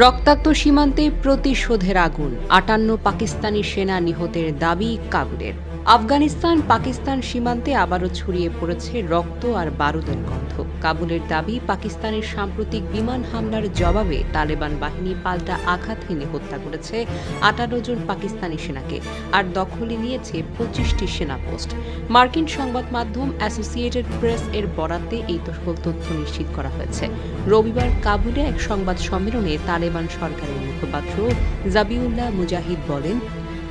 রক্তাক্ত সীমান্তে প্রতিশোধের আগুন। আটান্ন পাকিস্তানি সেনা নিহতের দাবি কাবুলের। আফগানিস্তান পাকিস্তান সীমান্তে আবারও ছড়িয়ে পড়েছে রক্ত আর বারুদের গন্ধ। কাবুলের দাবি, পাকিস্তানের সাম্প্রতিক বিমান হামলার জবাবে তালেবান বাহিনী পাল্টা আঘাত হেনে হত্যা করেছে আটান্ন জন পাকিস্তানি সেনাকে আর দখলে নিয়েছে পঁচিশটি সেনা পোস্ট। মার্কিন সংবাদ মাধ্যম অ্যাসোসিয়েটেড প্রেস এর বরাতে এই তথ্য নিশ্চিত করা হয়েছে। রবিবার কাবুলে এক সংবাদ সম্মেলনে তালেবান সরকারের মুখপাত্র জাবিউল্লাহ মুজাহিদ বলেন,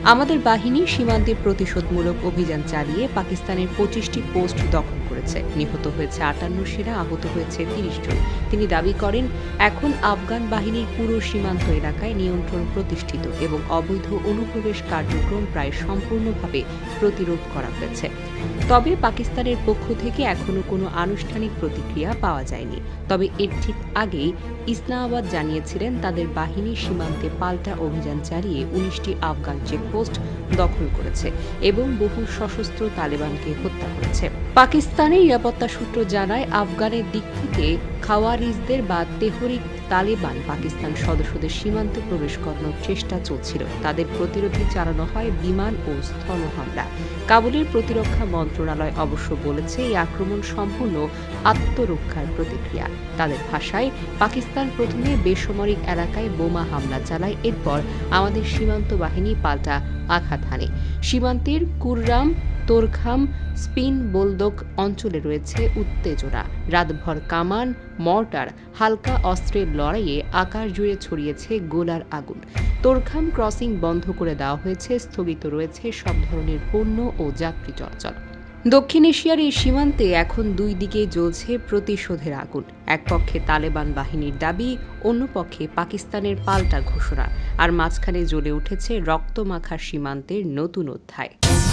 আমাদের বাহিনী সীমান্তে প্রতিশোধমূলক অভিযান চালিয়ে পাকিস্তানের পঁচিশটি পোস্ট দখল করেছে। নিহত হয়েছে আটান্ন সেরা, আহত হয়েছে তিরিশ জন। তিনি দাবি করেন এখন আফগান বাহিনীর পুরো সীমান্ত এলাকায় নিয়ন্ত্রণ প্রতিষ্ঠিত এবং অবৈধ অনুপ্রবেশ কার্যক্রম প্রায় সম্পূর্ণভাবে প্রতিরোধ করা হয়েছে। তবে পাকিস্তানের পক্ষ থেকে এখনও কোনো আনুষ্ঠানিক প্রতিক্রিয়া পাওয়া যায়নি। তবে এর ঠিক আগেই ইসলামাবাদ জানিয়েছিলেন, তাদের বাহিনী সীমান্তে পাল্টা অভিযান চালিয়ে উনিশটি আফগান চেকপোস্ট দখল করেছে এবং বহু সশস্ত্র তালেবানকে হত্যা করেছে। পাকিস্তানের নিরাপত্তা সূত্র জানায়, আফগানের দিক থেকে খাওয়ারিজদের বা তেহরিক তালেবান পাকিস্তান সদস্যদের সীমান্তে প্রবেশ করানোর চেষ্টা চলছিল। তাদের প্রতিরোধে চালানো হয় বিমান ও স্থল হামলা। কাবুলের প্রতিরক্ষা মন্ত্রণালয় অবশ্য বলেছে, এই আক্রমণ সম্পূর্ণ আত্মরক্ষার প্রতিক্রিয়া। তাদের ভাষায়, পাকিস্তান প্রথমে বেসামরিক এলাকায় বোমা হামলা চালায়, এরপর আমাদের সীমান্ত বাহিনী পাল্টা আঘাত হানে। সীমান্তের কুররাম তোরখাম স্পিন বোলদক অঞ্চলে রয়েছে উত্তেজনা। রাতভর কামান, মর্টার, হালকা অস্ত্রের লড়াইয়ে আকাশ জুড়ে ছড়িয়েছে গোলার আগুন। তোরখাম ক্রসিং বন্ধ করে দেওয়া হয়েছে, স্থগিত রয়েছে সব ধরনের পণ্য ও যাত্রী চলাচল। দক্ষিণ এশিয়ার এই সীমান্তে এখন দুই দিকে জ্বলছে প্রতিশোধের আগুন। এক পক্ষে তালেবান বাহিনীর দাবি, অন্য পক্ষে পাকিস্তানের পাল্টা ঘোষণা। আর মাঝখানে জ্বলে উঠেছে রক্তমাখা সীমান্তের নতুন অধ্যায়।